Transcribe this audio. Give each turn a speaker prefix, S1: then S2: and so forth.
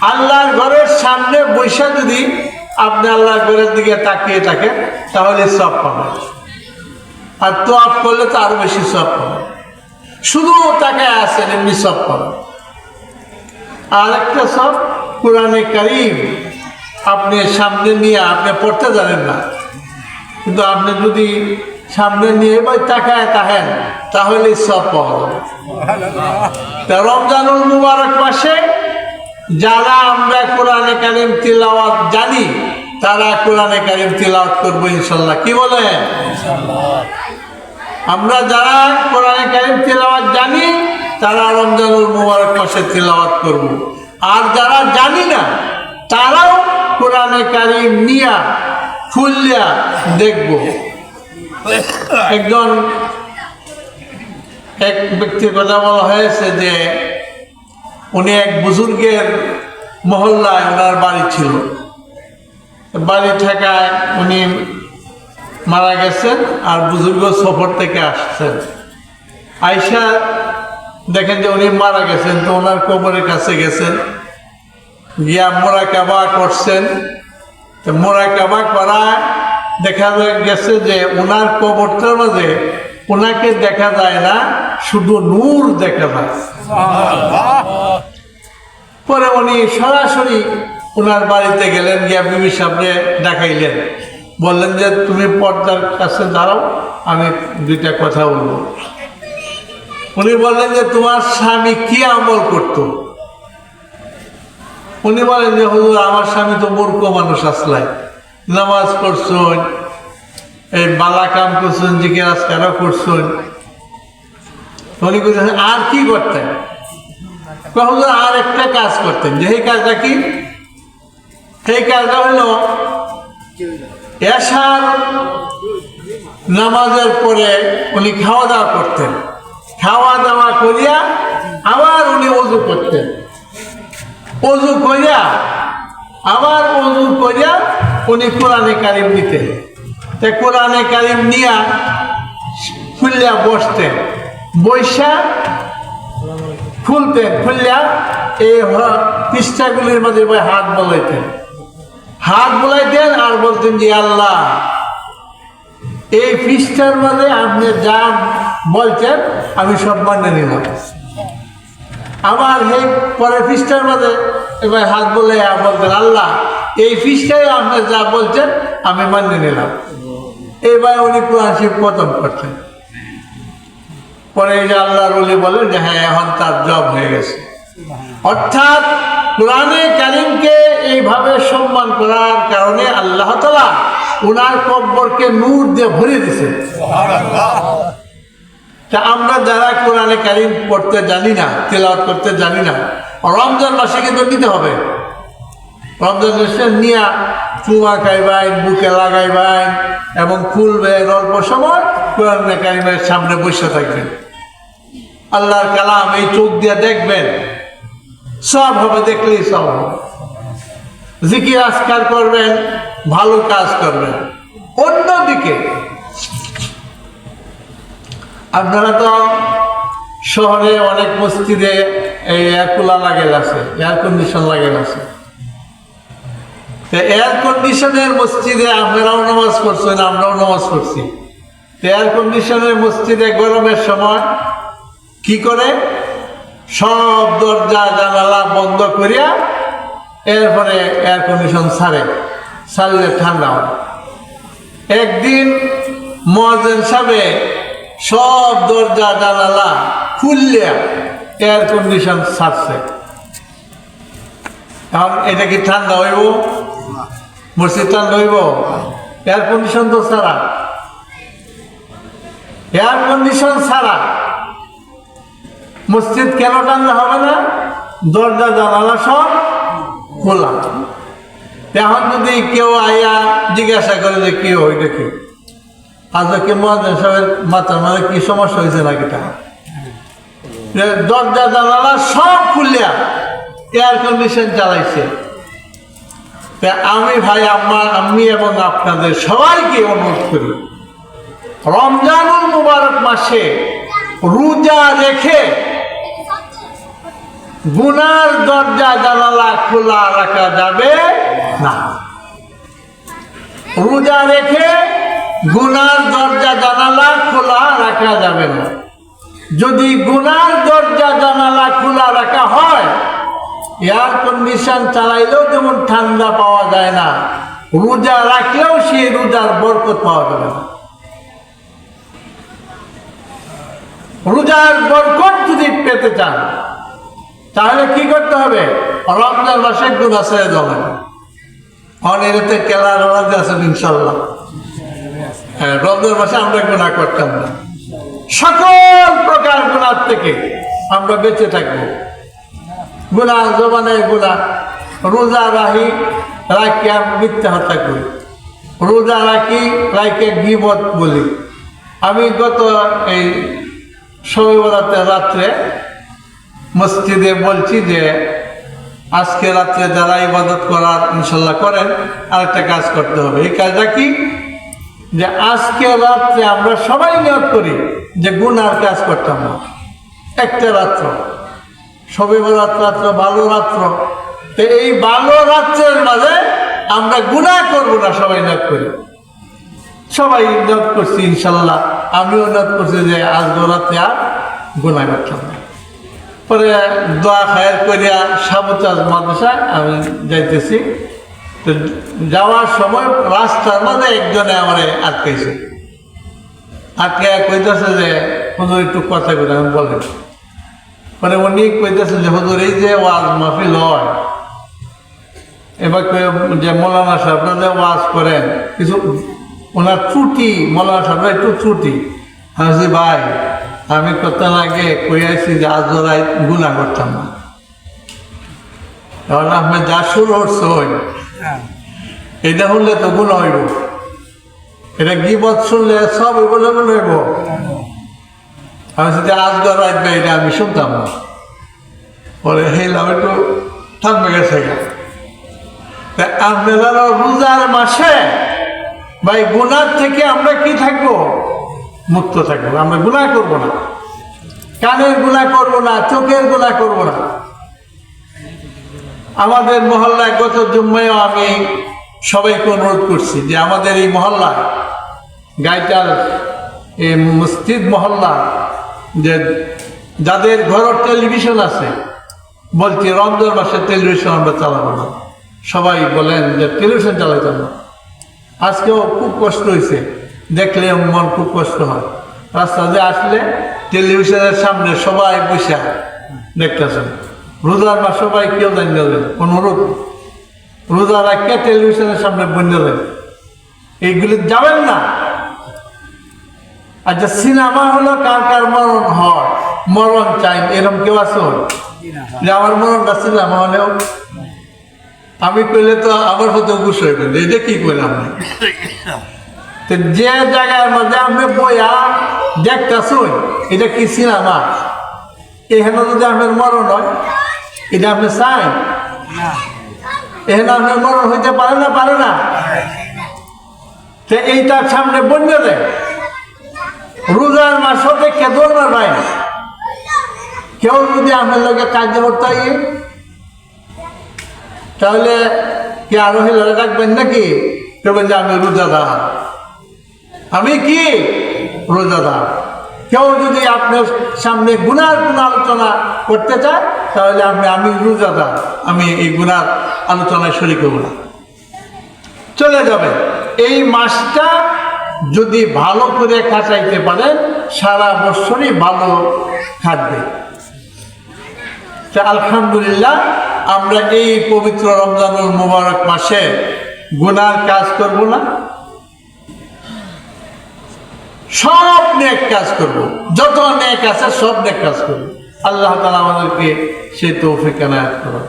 S1: আল্লাহর ঘরের সামনে বৈশা যদি আপনি আল্লাহর ঘরের দিকে তাকিয়ে থাকেন, তাহলে সব পাবেন। আর তো আপ করলে তো আরও বেশি সব পাবেন। শুধু তাকে আসেন এমনি সব পাবেন। আর একটা সব, কোরআনে কারিম আপনি সামনে নিয়ে আপনি পড়তে জানেন না। কিন্তু আপনি যদি সামনে নিয়ে বা তাকায় তাহেন তাহলে সব পাওয়া যাবে। রমজানুল মুবারক মাসে যারা আমরা কোরআনে কারিম তিলাওয়াত জানি, তারা কোরআনে কারিম তিলাওয়াত করব ইনশাল্লাহ। কি বলেন আমরা যারা কোরআনে কারিম তিলাওয়াত জানি, তারা রমজানুল মুবারক মাসে তিলাওয়াত করব। আর যারা জানি না, তারাও কোরআনে কারিম নিয়া খুললিয়া দেখব। একজন এক ব্যক্তির কথা বলা হয়েছে যে উনি এক বুজুর্গের মহল্লায় ওনার বাড়ি ছিল। বাড়ি থাকায় উনি মারা গেছেন আর বুজুর্গ সফর থেকে আসছেন। আয়সা দেখেন যে উনি মারা গেছেন তো ওনার কবরের কাছে গেছেন। গিয়া মোরা কাবা করছেন। তো মোরা কাবা করায় দেখা গেছে যে ওনার কবরটার মাঝে ওনাকে দেখা যায় না। শুধু নূর দেখা যায়। পরে উনি সরাসরি ওনার বাড়িতে গেলেন, গিয়া বিবি সামনে দেখাইলেন বললেন যে, তুমি পর্দার কাছে দাঁড়াও, আমি দুইটা কথা বলব। উনি বললেন যে, তোমার স্বামী কি আমল করতো? উনি বলেন যে, হুজুর, আমার স্বামী তো মূর্খ মানুষ আসলাই নামাজ পড়ছুন, এই বালা কাম করছুন, জিজ্ঞেস করছুন আর কি করতেন? কখন আর একটা কাজ করতেন। যে এই কাজটা কি? সেই কাজটা হলো এশার নামাজের পরে উনি খাওয়া দাওয়া করতেন। খাওয়া দাওয়া করিয়া আবার উনি অজু করতেন। অজু করিয়া আবার অজু করিয়া উনি কোরআনে কারিম নিতেন তা কোরআনে কারিম নিয়া খুললিয়া বসতেন। বৈশা খুলতেন খুললিয়া এই পৃষ্ঠাগুলির মধ্যে ভাই হাত বলাইতেন। হাত বলাইতেন আর বলতেন যে, আল্লাহ, এই পৃষ্ঠার মধ্যে আপনি যা বলছেন আমি সব মানে নিলাম। আবার সেই পরের পৃষ্ঠার মধ্যে এবার হাত বলে বলতেন, আল্লাহ, এই পৃষ্ঠায় আপনি যা বলছেন আমি মান্য নিলাম। এবার উনি কোরআন শিব খতম করছেন পরে এই যে আল্লাহর অলি বলেন যে হ্যাঁ এখন তার জব হয়ে গেছে। অর্থাৎ কোরআনে কারিমকে এইভাবে সম্মান করার কারণে আল্লাহ তালা ওনার কব্বরকে নূর দিয়ে ভরে দিছে তা আমরা যারা কোরআনে কারিম পড়তে জানি না, তেলাওয়াত করতে জানি না রমজান মাসে কিন্তু নিতে হবে। রমজান মাসে নিয়ে চুমা খাইবেন বুকে লাগাইবেন এবং খুলবেন অল্প সময় কোরআনে কারিমের সামনে বসে থাকবেন আল্লাহর কালাম এই চোখ দিয়ে দেখবেন। সব হবে, দেখলেই সব হবে। জিকির, আজকার করবেন, ভালো কাজ করবেন। অন্যদিকে, আপনারা তো শহরে অনেক মসজিদে এই এয়ার কুলার লাগেল আছে এয়ার কন্ডিশন লাগেল আছে। এয়ার কন্ডিশনের মসজিদে আপনারাও নামাজ পড়ছেন, আমরাও নামাজ পড়ছি। এয়ার কন্ডিশনের মসজিদে গরমের সময় কি করে? সব দরজা জানালা বন্ধ করিয়া এরপরে এয়ার কন্ডিশন ছাড়ে। ছাড়লে ঠান্ডা হয়। একদিন মহাজন সাহেবে সব দরজা জানালা খুললে এয়ার কন্ডিশন ছাড়ছে। এখন এটা কি ঠান্ডা হইব? মসজিদ ঠান্ডা হইব? এয়ার কন্ডিশন তো ছাড়া। এয়ার কন্ডিশন ছাড়া। মসজিদ কেন ঠান্ডা হবে না? দরজা, জানালা সব খোলা। এখন যদি কেউ আইয়া জিজ্ঞাসা করে যে কি হইটা কি? আজকে মহাজন সাহেবের মাথার মধ্যে কি সমস্যা হয়েছে নাকি তা? দরজা, জানালা সব খুলিয়া এয়ার কন্ডিশন চালাইছে আমি ভাই, আমার আমি এবং আপনাদের সবাইকে অনুরোধ করি, রমজানুল মুবারক মাসে রোজা রেখে গুনার দরজা জানালা খোলা রাখা যাবে না। রোজা রেখে গুনার দরজা জানালা খোলা রাখা যাবে না। যদি গুনার দরজা জানালা খোলা রাখা হয়, এয়ার কন্ডিশন চালাইলেও যেমন ঠান্ডা পাওয়া যায় না। রোজা রাখলেও সেই রোজার বরকত পাওয়া যাবে না। রোজার বরকত যদি পেতে চান তাহলে কি করতে হবে? রমজান মাসে গুণা ছেড়ে দেবেন অনেরতে কেলার রাজ আছেন ইনশাল্লাহ। হ্যাঁ রমজান মাসে আমরা গুণা করতাম না। সকল প্রকার গুণার থেকে আমরা বেঁচে থাকব। গুণা জবানে গুণা রোজা রাহি রাখি আমি মিথ্যা হত্যা করি। রোজা রাখি রাখে গিবত বলি। আমি গত এই শনিবারাতে রাত্রে মসজিদে বলছি যে, আজকে রাত্রে যারা ইবাদত করার ইনশাল্লাহ করেন, আরেকটা কাজ করতে হবে। এই কাজটা কি? যে আজকে রাত্রে আমরা সবাই নিয়োগ করি যে গুনার কাজ করতাম না একটা রাত্র। সবে রাত্র রাত্র, ভালো রাত্র। তো এই ভালো রাত্রের মাঝে আমরা গুনাহ করব না সবাই নিয়োগ করি। সবাই নিয়োগ করছি ইনশাল্লাহ। আমিও নিয়োগ করছি যে আজ রাত্রে আর গুনাহ করতাম না। পরে দোয়া খায়ের করিয়া সাবতাজ মাদ্রাসায় আমি যাইতেছি। তো যাওয়ার সময় রাস্তার মাঝে একজনে আমার আটকেছে আটকে কইতেছে যে হুজুর একটু কথা করে আমি বলেন মানে উনি কইতেছে যে হুজুর এই যে ওয়াজ মাহফিল হয় এবার যে মৌলানা সাহেবরা যে ওয়াজ করেন কিছু ওনার ত্রুটি মৌলানা সাহেব একটু ত্রুটি। বলছি, ভাই আমি কত আগে কই আছি যে আজ ওরাই গুণা করতাম না। কারণ আপনি যা শুরু হচ্ছে হই এটা হলে তো গুণ হইব। এটা গিবত শুনলে সব বলে মনে হইব। আমি যদি আজ গড় রাখবে এটা আমি শুনতাম না। পরে হেলাম একটু থাকবে গেছে আপনারা রোজার মাসে ভাই গুনার থেকে আমরা কি থাকব? মুক্ত থাকব। আমরা গুনাহ করব না। কানের গুনাহ করব না, চোখের গুনাহ করব না। আমাদের মহল্লায় গত জুম্মায়ও আমি সবাইকে অনুরোধ করছি যে আমাদের এই মহল্লা গাইটাল এই মসজিদ মহল্লা, যে যাদের ঘর টেলিভিশন আছে, বলছি রমজান মাসে টেলিভিশন আমরা চালাবো না। সবাই বলেন যে টেলিভিশন চালাইতাম না। আজকেও খুব কষ্ট হয়েছে। দেখলে মন খুব কষ্ট হয়। রাস্তা দিয়ে আসলে টেলিভিশনের সামনে সবাই বসে দেখতেছেন। রোজার মাস সবাই কেউ জানিয়ে দেন অনুরোধ রোজা রাখতে টেলিভিশনের সামনে বন্যা দেন এইগুলি যাবেন না। আচ্ছা সিনেমা হলো কার কার মরণ হয়? মরণ চাই, এরকম কেউ আছে? যে আমার মরণটা সিনেমা হলেও আমি কইলে তো আমার প্রতি অবশ্য হইবেন। এটা কি করলাম তো যে জায়গার মধ্যে আমি বইয়া দেখতেছুন এটা কি সিনেমা? এখানে যদি আপনার মরণ হয়, এটা আপনি চাই? এখানে আপনার মরণ হইতে পারে না পারে না? তো এইটার সামনে বন্য দেয়। রোজার মাস দেখে দৌড়বার ভাই। কেউ যদি আপনার লোকে কার্য করতে হয় তাহলে কি আরও হেলে রাখবেন নাকি? কেবেন যে আমি রোজাদার আমি কি? রোজাদার কেউ যদি আপনার সামনে গুনার গুণ আলোচনা করতে চায়, তাহলে আপনি, আমি রোজাদার আমি এই গুনার আলোচনায় শরিক হব না। চলে যাবে। এই মাসটা যদি ভালো করে কাটাইতে পারেন, সারা বছরই ভালো থাকবে। আলহামদুলিল্লাহ, আমরা এই পবিত্র রমজানুল মুবারক মাসে গুনার কাজ করব না। সব নেক কাজ করব। যত নেক আছে সব নেক কাজ করব। আল্লাহ তালা আমাদেরকে সে তৌফিক এনায়াত করো